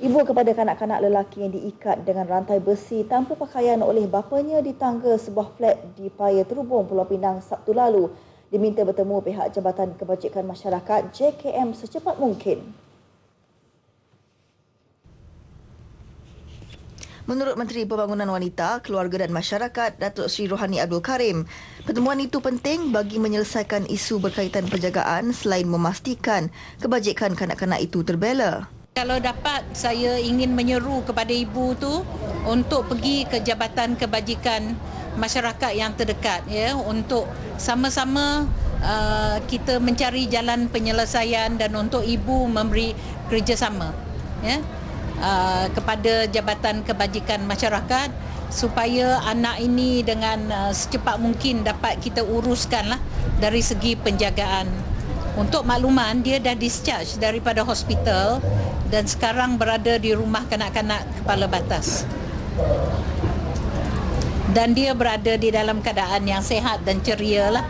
Ibu kepada kanak-kanak lelaki yang diikat dengan rantai besi tanpa pakaian oleh bapanya di tangga sebuah flat di Paya Terubung, Pulau Pinang Sabtu lalu diminta bertemu pihak Jabatan Kebajikan Masyarakat JKM secepat mungkin. Menurut Menteri Pembangunan Wanita, Keluarga dan Masyarakat, Datuk Seri Rohani Abdul Karim, pertemuan itu penting bagi menyelesaikan isu berkaitan penjagaan selain memastikan kebajikan kanak-kanak itu terbela. Kalau dapat saya ingin menyeru kepada ibu tu untuk pergi ke Jabatan Kebajikan Masyarakat yang terdekat ya untuk sama-sama uh, kita mencari jalan penyelesaian dan untuk ibu memberi kerjasama ya uh, kepada Jabatan Kebajikan Masyarakat supaya anak ini dengan uh, secepat mungkin dapat kita uruskanlah dari segi penjagaan. Untuk makluman dia dah discharge daripada hospital dan sekarang berada di rumah kanak-kanak kepala batas. Dan dia berada di dalam keadaan yang sehat dan ceria lah.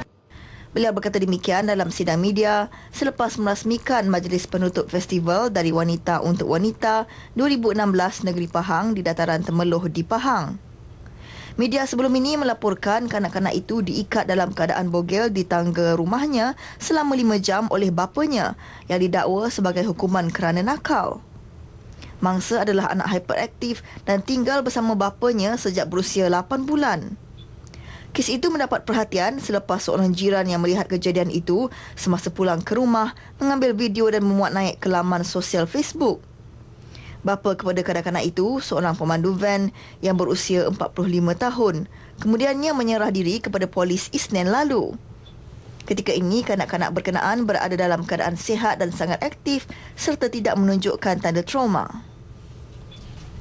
Beliau berkata demikian dalam sidang media selepas merasmikan majlis penutup festival dari Wanita untuk Wanita 2016 Negeri Pahang di dataran Temeloh di Pahang. Media sebelum ini melaporkan kanak-kanak itu diikat dalam keadaan bogel di tangga rumahnya selama lima jam oleh bapanya yang didakwa sebagai hukuman kerana nakal. Mangsa adalah anak hyperaktif dan tinggal bersama bapanya sejak berusia 8 bulan. Kes itu mendapat perhatian selepas seorang jiran yang melihat kejadian itu semasa pulang ke rumah mengambil video dan memuat naik ke laman sosial Facebook. Bapa kepada kanak-kanak itu, seorang pemandu van yang berusia 45 tahun, kemudiannya menyerah diri kepada polis Isnin lalu. Ketika ini, kanak-kanak berkenaan berada dalam keadaan sihat dan sangat aktif serta tidak menunjukkan tanda trauma.